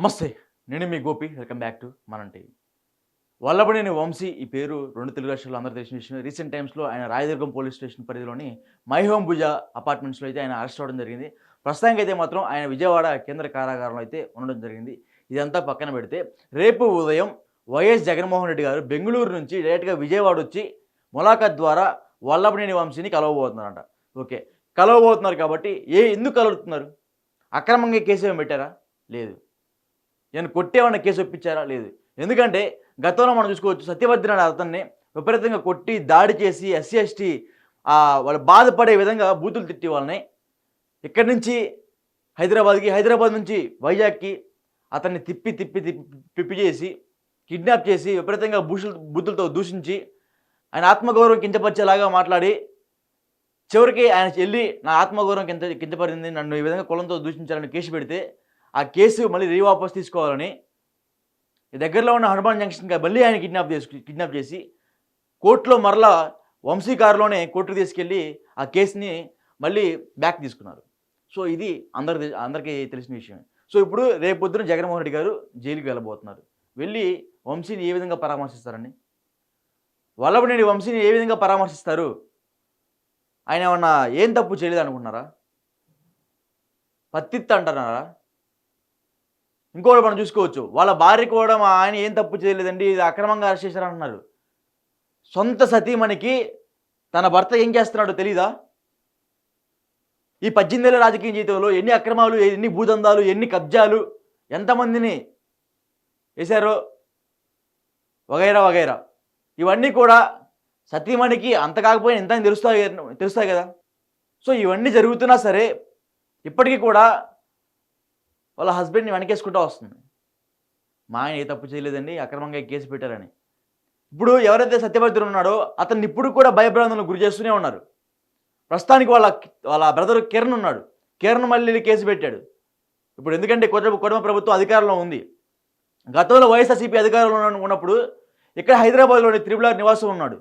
నమస్తే నేను మీ గోపి. వెల్కమ్ బ్యాక్ టు మన టీవీ వల్లభనేని వంశీ ఈ పేరు రెండు తెలుగు రాష్ట్రాల్లో అందరూ తెలిసిన విషయం రీసెంట్ టైమ్స్లో ఆయన రాయదుర్గం పోలీస్ స్టేషన్ పరిధిలోని మైహోమ్ భుజ అపార్ట్మెంట్స్లో అయితే ఆయన అరెస్ట్ అవ్వడం జరిగింది. ప్రస్తుతానికి అయితే మాత్రం ఆయన విజయవాడ కేంద్ర కారాగారంలో అయితే ఉండడం జరిగింది. ఇదంతా పక్కన పెడితే రేపు ఉదయం వైఎస్ జగన్మోహన్ రెడ్డి గారు బెంగళూరు నుంచి డైరెక్ట్గా విజయవాడ వచ్చి ములాఖత్ ద్వారా వల్లభనేని వంశీని కలవబోతున్నారంట. ఓకే. కలవబోతున్నారు కాబట్టి ఏ ఎందుకు కలుగుతున్నారు? అక్రమంగా కేసు ఏమి పెట్టారా? లేదు. నేను కొట్టేవాడిని కేసు ఒప్పించారా? లేదు. ఎందుకంటే గతంలో మనం చూసుకోవచ్చు సత్యవర్ధన్ అతన్ని విపరీతంగా కొట్టి దాడి చేసి ఎస్సీ ఎస్టీ వాళ్ళు బాధపడే విధంగా బూతులు తిట్టి వాళ్ళని ఇక్కడి నుంచి హైదరాబాద్కి హైదరాబాద్ నుంచి వైజాగ్కి అతన్ని తిప్పి తిప్పి తిప్పి తిప్పి చేసి కిడ్నాప్ చేసి విపరీతంగా భూషులు బూతులతో దూషించి ఆయన ఆత్మగౌరవం కించపరిచేలాగా మాట్లాడి చివరికి ఆయన వెళ్ళి నా ఆత్మగౌరవం కింద కించపడింది నన్ను ఈ విధంగా కులంతో దూషించాలని కేసు పెడితే ఆ కేసు మళ్ళీ రీవాపస్ తీసుకోవాలని దగ్గరలో ఉన్న హనుమాన్ జంక్షన్కి మళ్ళీ ఆయన కిడ్నాప్ చేసుకు కిడ్నాప్ చేసి కోర్టులో మరలా వంశీ కారులోనే కోర్టుకు తీసుకెళ్ళి ఆ కేసుని మళ్ళీ బ్యాక్ తీసుకున్నారు. సో ఇది అందరి అందరికీ తెలిసిన విషయమే. సో ఇప్పుడు రేపు పొద్దున జగన్మోహన్ రెడ్డి గారు జైలుకి వెళ్ళబోతున్నారు. వెళ్ళి వంశీని ఏ విధంగా పరామర్శిస్తారండి? వల్లభనేని వంశీని ఏ విధంగా పరామర్శిస్తారు? ఆయన ఏమన్నా ఏం తప్పు చేయలేదు అనుకుంటున్నారా పత్తిత్త అంటున్నారా? ఇంకోటి మనం చూసుకోవచ్చు. వాళ్ళ భార్య కూడా మా ఆయన ఏం తప్పు చేయలేదండి ఇది అక్రమంగా అరెస్ట్ చేశారు అంటున్నారు సొంత సతీమణికి తన భర్త ఏం చేస్తున్నాడో తెలీదా? ఈ పద్దెనిమిదేళ్ళ రాజకీయ జీవితంలో ఎన్ని అక్రమాలు ఎన్ని భూదందాలు ఎన్ని కబ్జాలు ఎంతమందిని వేశారో వగైరా వగైరా. ఇవన్నీ కూడా సతీమణికి అంత కాకపోయినా ఎంత తెలుస్తాయి తెలుస్తాయి కదా. సో ఇవన్నీ జరుగుతున్నా సరే ఇప్పటికీ కూడా వాళ్ళ హస్బెండ్ని వెనకేసుకుంటూ వస్తుంది. మా ఆయన ఏ తప్పు చేయలేదండి అక్రమంగా కేసు పెట్టారని. ఇప్పుడు ఎవరైతే సత్యభద్రుడు ఉన్నాడో అతన్ని ఇప్పుడు కూడా భయభ్రాంతులకు గురి చేస్తూనే ఉన్నారు. ప్రస్తుతానికి వాళ్ళ వాళ్ళ బ్రదర్ కిరణ్ ఉన్నాడు. కిరణ్ మళ్ళీ కేసు పెట్టాడు. ఇప్పుడు ఎందుకంటే కుటుంబ కుటుంబ ప్రభుత్వం అధికారంలో ఉంది. గతంలో వైఎస్ఆర్సీపీ అధికారంలో ఉన్నప్పుడు ఇక్కడ హైదరాబాద్లోని త్రిపుల నివాసం ఉన్నాడు.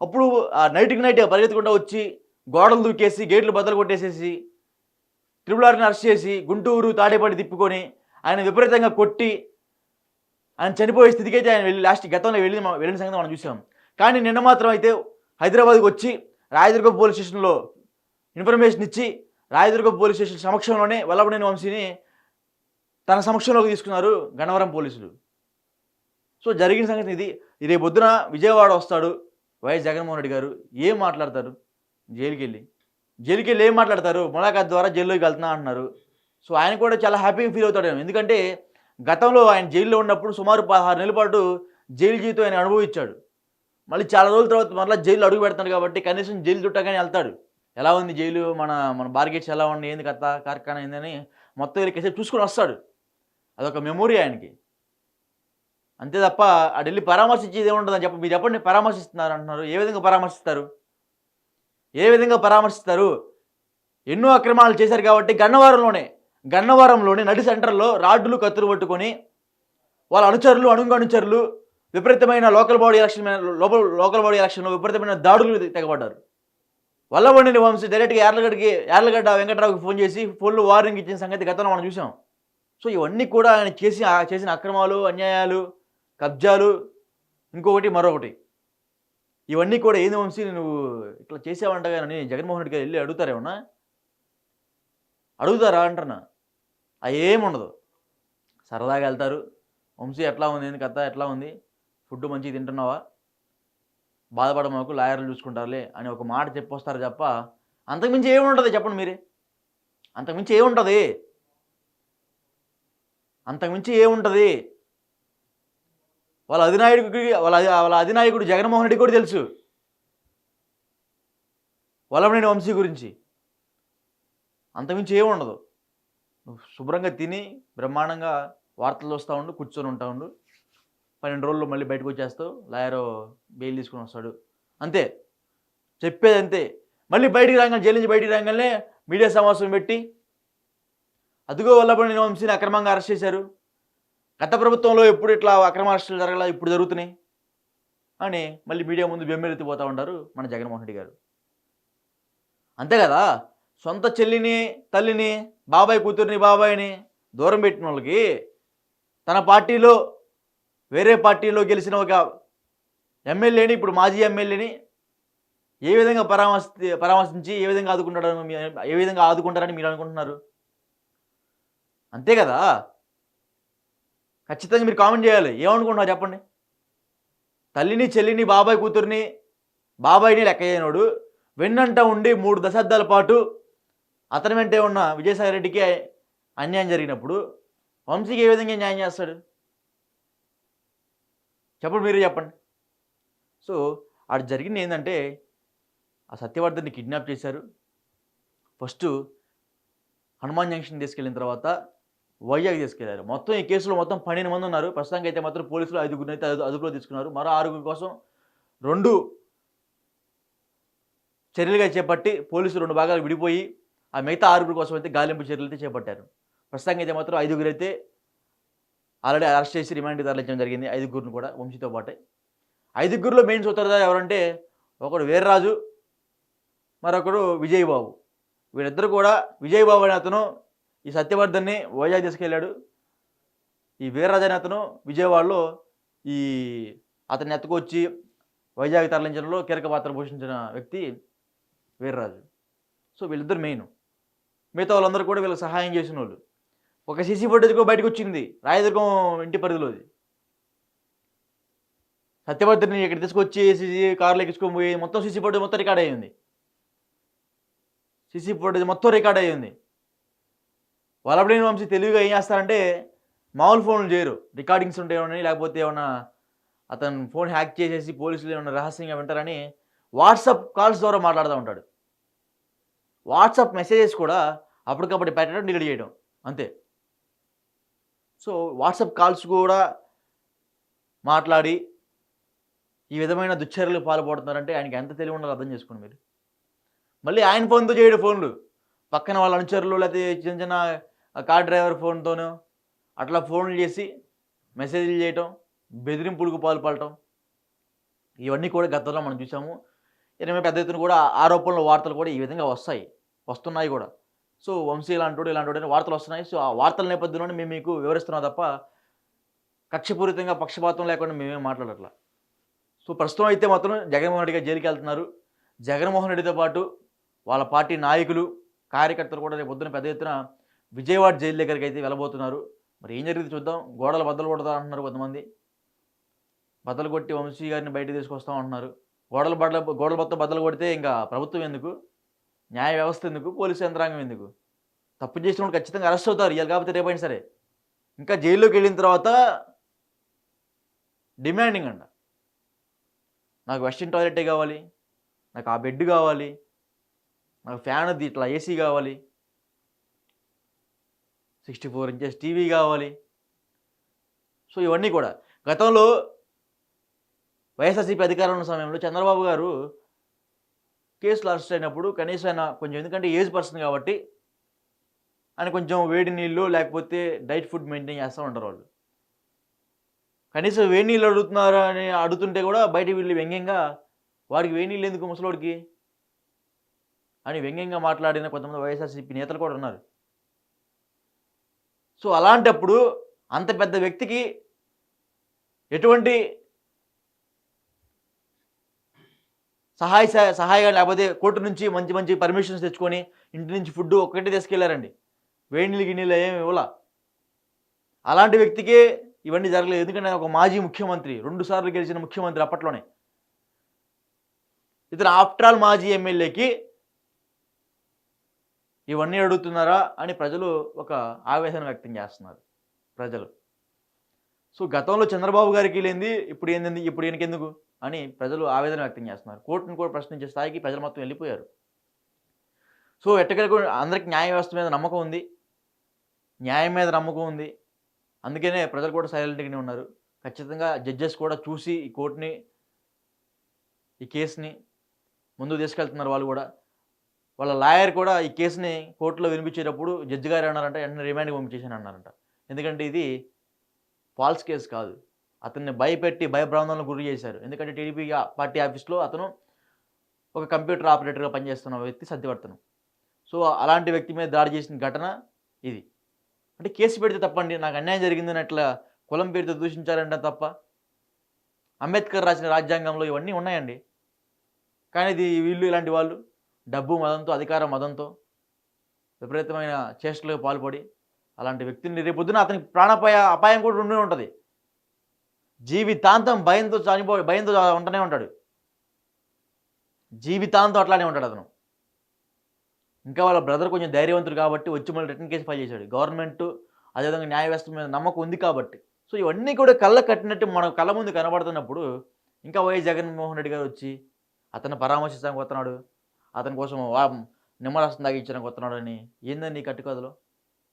అప్పుడు ఆ నైట్కి నైట్ పరిగెత్తుకుంటూ వచ్చి గోడలు దూకేసి గేట్లు బద్దలు కొట్టేసేసి ట్రిపుల్ ఆర్ని అరెస్ట్ చేసి గుంటూరు తాడేపల్లి తిప్పుకొని ఆయన విపరీతంగా కొట్టి ఆయన చనిపోయే స్థితికి అయితే ఆయన వెళ్ళి లాస్ట్ గతంలో వెళ్ళి వెళ్ళిన సంగతి మనం చూసాం. కానీ నిన్న మాత్రం అయితే హైదరాబాద్కి వచ్చి రాయదుర్గం పోలీస్ స్టేషన్లో ఇన్ఫర్మేషన్ ఇచ్చి రాయదుర్గం పోలీస్ స్టేషన్ సమక్షంలోనే వల్లభనేని వంశీని తన సమక్షంలోకి తీసుకున్నారు గన్నవరం పోలీసులు. సో జరిగిన సంగతి ఇది. రేపు పొద్దున విజయవాడ వస్తాడు వైఎస్ జగన్మోహన్ రెడ్డి గారు. ఏం మాట్లాడతారు? జైలుకి వెళ్ళి జైలుకి వెళ్ళి ఏం మాట్లాడతారు? ములాఖాత్ ద్వారా జైల్లోకి వెళ్తున్నా అంటున్నారు. సో ఆయన కూడా చాలా హ్యాపీగా ఫీల్ అవుతాడు ఎందుకంటే గతంలో ఆయన జైల్లో ఉన్నప్పుడు సుమారు పదహారు నెలల పాటు జైలు జీవితం ఆయన అనుభవించాడు. మళ్ళీ చాలా రోజుల తర్వాత మళ్ళీ జైలు అడుగు పెడతాడు కాబట్టి కనీసం జైలు చుట్టగానే వెళ్తాడు. ఎలా ఉంది జైలు? మన మన బార్గెట్స్ ఎలా ఉంది ఏంది కథ? కార్ఖానా ఏందని మొత్తం వెళ్ళి చూసుకొని వస్తాడు. అదొక మెమొరీ ఆయనకి. అంతే తప్ప అటు వెళ్ళి పరామర్శించేది ఏముంటుందని చెప్పి మీరు చెప్పండి పరామర్శిస్తున్నారు అంటున్నారు. ఏ విధంగా పరామర్శిస్తారు? ఏ విధంగా పరామర్శిస్తారు? ఎన్నో అక్రమాలు చేశారు కాబట్టి గన్నవరంలోనే గన్నవరంలోనే నడి సెంటర్లో రాడ్డులు కత్తులు పట్టుకొని వాళ్ళ అనుచరులు అణుంగు అనుచరులు విపరీతమైన లోకల్ బాడీ ఎలక్షన్ లోపల లోకల్ బాడీ ఎలక్షన్లో విపరీతమైన దాడులు తెగబడ్డారు. వల్లబండిని వంశీ డైరెక్ట్గా యార్లగడ్డకి యార్లగడ్డ వెంకట్రావుకి ఫోన్ చేసి ఫోన్లో వార్నింగ్ ఇచ్చిన సంగతి గతంలో మనం చూసాం సో ఇవన్నీ కూడా ఆయన చేసి చేసిన అక్రమాలు అన్యాయాలు కబ్జాలు ఇంకొకటి మరొకటి. ఇవన్నీ కూడా ఏంది వంశీ నువ్వు ఇట్లా చేసావంట కానీ జగన్మోహన్ రెడ్డి గారు వెళ్ళి అడుగుతారేమన్నా అడుగుతారా అంటున్నా. అవి ఏముండదు. సరదాగా వెళ్తారు. వంశీ ఎట్లా ఉంది? ఏంది కథ? ఎట్లా ఉంది? ఫుడ్ మంచిగా తింటున్నావా? బాధపడమాకు లాయర్లు చూసుకుంటారులే అని ఒక మాట చెప్పొస్తారు తప్ప అంతకుమించి ఏముంటుంది చెప్పండి మీరే. అంతకుమించి ఏముంటుంది? అంతకుమించి ఏముంటుంది? వాళ్ళ అధినాయకుడికి వాళ్ళ వాళ్ళ అధినాయకుడు జగన్మోహన్ రెడ్డి కూడా తెలుసు. వల్లభనేని వంశీ గురించి. అంతమించి ఏముండదు. నువ్వు శుభ్రంగా తిని బ్రహ్మాండంగా వార్తలు చూస్తూ ఉండు కూర్చొని ఉంటా ఉండు. పన్నెండు రోజుల్లో మళ్ళీ బయటకు వచ్చేస్తావు లాయర్ బెయిల్ తీసుకుని వస్తాడు. అంతే. చెప్పేది అంతే. మళ్ళీ బయటికి రాగానే జైలు నుంచి బయటికి రాగానే మీడియా సమావేశం పెట్టి అదిగో వల్లభనేని వంశీని అక్రమంగా అరెస్ట్ చేశారు. గత ప్రభుత్వంలో ఎప్పుడు ఇట్లా అక్రమ అరెస్టులు జరగలా ఇప్పుడు జరుగుతున్నాయి? అని మళ్ళీ మీడియా ముందు బెమ్మెలెత్తిపోతూ ఉంటారు మన జగన్మోహన్ రెడ్డి గారు. అంతే కదా? సొంత చెల్లిని తల్లిని బాబాయ్ కూతుర్ని బాబాయ్ని దూరం పెట్టిన వాళ్ళకి తన పార్టీలో వేరే పార్టీలో గెలిచిన ఒక ఎమ్మెల్యేని ఇప్పుడు మాజీ ఎమ్మెల్యేని ఏ విధంగా పరామర్శి పరామర్శించి ఏ విధంగా ఆదుకుంటాడని ఏ విధంగా ఆదుకుంటారని మీరు అనుకుంటున్నారు? అంతే కదా? ఖచ్చితంగా మీరు కామెంట్ చేయాలి. ఏమనుకుంటున్నారు చెప్పండి. తల్లిని చెల్లిని బాబాయ్ కూతుర్ని బాబాయిని లెక్క చేయనోడు వెన్నంట ఉండి మూడు దశాబ్దాల పాటు అతని వెంటే ఉన్న విజయసాయిరెడ్డికి అన్యాయం జరిగినప్పుడు వంశీకి ఏ విధంగా న్యాయం చేస్తాడు? చెప్పండి మీరు చెప్పండి. సో అక్కడ జరిగింది ఏంటంటే ఆ సత్యవర్ధన్ని కిడ్నాప్ చేశారు. ఫస్ట్ హనుమాన్ జంక్షన్ తీసుకెళ్ళిన తర్వాత వైజాగ్ తీసుకెళ్ళారు. మొత్తం ఈ కేసులో మొత్తం పన్నెండు మంది ఉన్నారు. ప్రస్తుతానికి అయితే మాత్రం పోలీసులు ఐదుగురిని అయితే అదుపులో తీసుకున్నారు. మరో ఆరుగురి కోసం రెండు చర్యలుగా చేపట్టి పోలీసులు రెండు భాగాలు విడిపోయి ఆ మిగతా ఆరుగురి కోసం అయితే గాలింపు చర్యలు అయితే చేపట్టారు. ప్రస్తుతానికి అయితే మాత్రం ఐదుగురు అయితే ఆల్రెడీ అరెస్ట్ చేసి రిమాండ్ తరలించడం జరిగింది. ఐదుగురిని కూడా వంశీతో పాటే. ఐదుగురిలో మెయిన్ సూత్రధారి ఎవరంటే ఒకడు వీర్రాజు మరొకడు విజయబాబు. వీళ్ళిద్దరు కూడా విజయబాబు అనే అతను ఈ సత్యవర్ధన్ని వైజాగ్ తీసుకెళ్ళాడు ఈ వీర్రాజు అనే అతను విజయవాడలో ఈ అతన్ని ఎత్తుకొచ్చి వైజాగ్ తరలించడంలో కీలక పాత్ర పోషించిన వ్యక్తి వీర్రాజు. సో వీళ్ళిద్దరు మెయిన్ మిగతా వాళ్ళందరూ కూడా వీళ్ళకి సహాయం చేసిన వాళ్ళు. ఒక సీసీ ఫుటేజ్ కూడా బయటకు వచ్చింది. రాయదుర్గం ఇంటి పరిధిలోది. సత్యవర్ధని ఇక్కడ తీసుకొచ్చి సీసీ కార్లో ఎక్కించుకొని పోయి మొత్తం సీసీ ఫుటేజ్ మొత్తం రికార్డ్ అయ్యింది. సీసీ ఫుటేజ్ మొత్తం రికార్డ్ అయ్యింది. వలబడిన వంశీ తెలివిగా ఏం చేస్తారంటే మామూలు ఫోన్లు చేయరు. రికార్డింగ్స్ ఉంటాయని లేకపోతే ఏమన్నా అతను ఫోన్ హ్యాక్ చేసేసి పోలీసులు ఏమన్నా రహస్యంగా వింటారని వాట్సాప్ కాల్స్ ద్వారా మాట్లాడుతూ ఉంటాడు. వాట్సాప్ మెసేజెస్ కూడా అప్పటికప్పుడు పెట్టడం డిలీట్ చేయడం. అంతే. సో వాట్సాప్ కాల్స్ కూడా మాట్లాడి ఈ విధమైన దుశ్చర్యలు పాల్పడుతున్నారంటే ఆయనకి ఎంత తెలివి ఉండాలో అర్థం చేసుకోండి మీరు. మళ్ళీ ఆయన ఫోన్తో చేయడు ఫోన్లు. పక్కన వాళ్ళ అనుచరులు లేకపోతే చిన్న చిన్న కార్ డ్రైవర్ ఫోన్తోనో అట్లా ఫోన్లు చేసి మెసేజ్లు చేయటం బెదిరింపులకు పాల్పడటం ఇవన్నీ కూడా గతంలో మనం చూసాము. ఎనిమిది పెద్ద ఎత్తున కూడా ఆరోపణలు వార్తలు కూడా ఈ విధంగా వస్తాయి వస్తున్నాయి కూడా. సో వంశీ ఇలాంటి ఇలాంటి వార్తలు వస్తున్నాయి. సో ఆ వార్తల నేపథ్యంలోనే మేము మీకు వివరిస్తున్నాం తప్ప కక్షపూరితంగా పక్షపాతం లేకుండా మేమేం మాట్లాడట్లా. సో ప్రస్తుతం అయితే మాత్రం జగన్మోహన్ రెడ్డి గారు జైలుకి వెళ్తున్నారు. జగన్మోహన్ రెడ్డితో పాటు వాళ్ళ పార్టీ నాయకులు కార్యకర్తలు కూడా రేపు పొద్దున పెద్ద ఎత్తున విజయవాడ జైలు దగ్గరికి అయితే వెళ్ళబోతున్నారు. మరి ఏం జరిగింది చూద్దాం. గోడలు బద్దలు కొడతా అంటున్నారు కొంతమంది. బద్దలు కొట్టి వంశీ గారిని బయటకు తీసుకొస్తాం అంటున్నారు. గోడలు బద్దలు గోడల మొత్తం బద్దలు కొడితే ఇంకా ప్రభుత్వం ఎందుకు? న్యాయ వ్యవస్థ ఎందుకు? పోలీసు యంత్రాంగం ఎందుకు? తప్పు చేసినప్పుడు ఖచ్చితంగా అరెస్ట్ అవుతారు. ఇవాళ కాకపోతే రేపైనా సరే. ఇంకా జైల్లోకి వెళ్ళిన తర్వాత డిమాండింగ్ అంట. నాకు వెస్టర్న్ టాయిలెటే కావాలి? నాకు ఆ బెడ్ కావాలి? నాకు ఫ్యాన్ అది ఇట్లా ఏసీ కావాలి? సిక్స్టీ ఫోర్ ఇంచెస్ టీవీ కావాలి. సో ఇవన్నీ కూడా. గతంలో వైఎస్ఆర్సీపీ అధికారంలో ఉన్న సమయంలో చంద్రబాబు గారు కేసులు అరెస్ట్ అయినప్పుడు కనీసం ఆయన కొంచెం ఎందుకంటే ఏజ్ పర్సన్ కాబట్టి ఆయన కొంచెం వేడి నీళ్ళు లేకపోతే డైట్ ఫుడ్ మెయింటైన్ చేస్తూ ఉంటారు వాళ్ళు. కనీసం వేడి నీళ్ళు అడుగుతున్నారా అని అడుగుతుంటే కూడా బయట వీళ్ళు వ్యంగ్యంగా వాడికి వేడి నీళ్ళు ఎందుకు ముసలోడికి? అని వ్యంగ్యంగా మాట్లాడిన కొంతమంది వైఎస్ఆర్సీపీ నేతలు కూడా ఉన్నారు. సో అలాంటప్పుడు అంత పెద్ద వ్యక్తికి ఎటువంటి సహాయ సహ- సహాయం లేకపోతే కోర్టు నుంచి మంచి మంచి పర్మిషన్స్ తెచ్చుకొని ఇంటి నుంచి ఫుడ్ ఒక్కటే తీసుకెళ్ళారండి. వేడి నీళ్ళు గిన్నెలు ఏమి ఇవ్వలా. అలాంటి వ్యక్తికే ఇవన్నీ జరగలేదు. ఎందుకంటే ఒక మాజీ ముఖ్యమంత్రి రెండు సార్లు గెలిచిన ముఖ్యమంత్రి అప్పట్లోనే. ఇతను ఆఫ్టర్ ఆల్ మాజీ ఎమ్మెల్యేకి ఇవన్నీ అడుగుతున్నారా అని ప్రజలు ఒక ఆవేదన వ్యక్తం చేస్తున్నారు. ప్రజలు. సో గతంలో చంద్రబాబు గారికి లేనిది ఇప్పుడు ఏంది ఇప్పుడు ఈయనకెందుకు అని ప్రజలు ఆవేదన వ్యక్తం చేస్తున్నారు. కోర్టును కూడా ప్రశ్నించే స్థాయికి ప్రజలు మొత్తం వెళ్ళిపోయారు. సో ఎట్టకెలకు అందరికి న్యాయ వ్యవస్థ మీద నమ్మకం ఉంది. న్యాయం మీద నమ్మకం ఉంది. అందుకనే ప్రజలు కూడా సైలెంట్గానే ఉన్నారు. ఖచ్చితంగా జడ్జెస్ కూడా చూసి ఈ కోర్టుని ఈ కేసుని ముందుకు తీసుకెళ్తున్నారు వాళ్ళు కూడా. వాళ్ళ లాయర్ కూడా ఈ కేసుని కోర్టులో వినిపించేటప్పుడు జడ్జి గారు అన్నారంట వెంటనే రిమాండ్కి పంపించేసాను అన్నారంట. ఎందుకంటే ఇది ఫాల్స్ కేసు కాదు. అతన్ని భయపెట్టి భయభ్రాంతాలకు గురి చేశారు. ఎందుకంటే టీడీపీ పార్టీ ఆఫీస్లో అతను ఒక కంప్యూటర్ ఆపరేటర్గా పనిచేస్తున్న వ్యక్తి సత్యవర్తనం. సో అలాంటి వ్యక్తి మీద దాడి చేసిన ఘటన ఇది. అంటే కేసు పెడితే తప్పండి నాకు అన్యాయం జరిగిందని అట్లా కులం పేరుతో దూషించారంట తప్ప అంబేద్కర్ రాసిన రాజ్యాంగంలో ఇవన్నీ ఉన్నాయండి. కానీ ఇది వీళ్ళు ఇలాంటి వాళ్ళు డబ్బు మదంతో అధికార మదంతో విపరీతమైన చేష్టలకు పాల్పడి అలాంటి వ్యక్తిని రేపొద్దున అతనికి ప్రాణపాయ అపాయం కూడా ఉండి ఉంటుంది. జీవితాంతం భయంతో చనిపో భయంతో ఉంటూనే ఉంటాడు. జీవితాంతం అట్లానే ఉంటాడు అతను. ఇంకా వాళ్ళ బ్రదర్ కొంచెం ధైర్యవంతుడు కాబట్టి వచ్చి మళ్ళీ రిటర్న్ కేసు ఫైల్ చేశాడు. గవర్నమెంట్ అదేవిధంగా న్యాయ వ్యవస్థ మీద నమ్మకం ఉంది కాబట్టి. సో ఇవన్నీ కూడా కళ్ళ కట్టినట్టు మన కళ్ళ ముందు కనబడుతున్నప్పుడు ఇంకా వైఎస్ జగన్మోహన్ రెడ్డి గారు వచ్చి అతను పరామర్శించడానికి వస్తున్నాడు అతని కోసం వా నిమ్మరసం తాగించడానికి వస్తున్నాడు అని ఏందని నీ కట్టుకథలో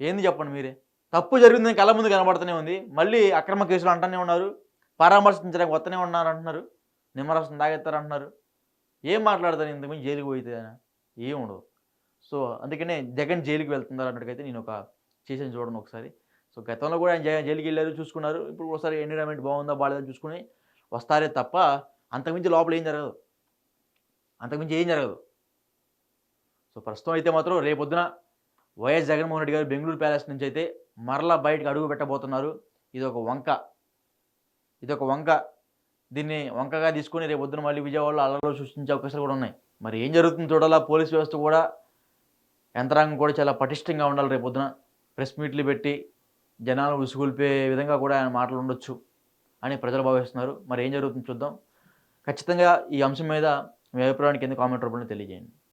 ఏంది చెప్పండి మీరే? తప్పు జరిగిందని కళ్ళ ముందు కనబడుతూనే ఉంది. మళ్ళీ అక్రమ కేసులు అంటూనే ఉన్నారు. పరామర్శించడానికి వస్తూనే ఉన్నారు అంటున్నారు. నిమ్మరసం తాగెత్తారు అంటున్నారు ఏం మాట్లాడతారు ఇంతకుమించి జైలుకి పోయితే ఆయన? ఏం ఉండదు. సో అందుకనే జగన్ జైలుకి వెళ్తున్నారు అన్నట్టుకైతే నేను ఒక చేసాను చూడండి ఒకసారి. సో గతంలో కూడా ఆయన జైలుకి వెళ్ళారు చూసుకున్నారు. ఇప్పుడు ఒకసారి ఎన్విరాన్మెంట్ బాగుందా బాగాలేదా చూసుకుని వస్తారే తప్ప అంతకుమించి లోపల ఏం జరగదు. అంతకుమించి ఏం జరగదు. సో ప్రస్తుతం అయితే మాత్రం రేపొద్దున వైఎస్ జగన్మోహన్ రెడ్డి గారు బెంగళూరు ప్యాలెస్ నుంచి అయితే మరలా బయటకు అడుగు పెట్టబోతున్నారు. ఇది ఒక వంక. ఇది ఒక వంక. దీన్ని వంకగా తీసుకొని రేపు పొద్దున మళ్ళీ విజయవాడలో అల్లర్లు సృష్టించే అవకాశాలు కూడా ఉన్నాయి. మరి ఏం జరుగుతుందో చూడాలా? పోలీస్ వ్యవస్థ కూడా యంత్రాంగం కూడా చాలా పటిష్టంగా ఉండాలి రేపు పొద్దున ప్రెస్ మీట్లు పెట్టి జనాలు ఉసుగొల్పే విధంగా కూడా ఆయన మాటలు ఉండొచ్చు అని ప్రజలు భావిస్తున్నారు. మరి ఏం జరుగుతుందో చూద్దాం. ఖచ్చితంగా ఈ అంశం మీద మీ అభిప్రాయానికి కింద కామెంట్ రూపంలో తెలియజేయండి.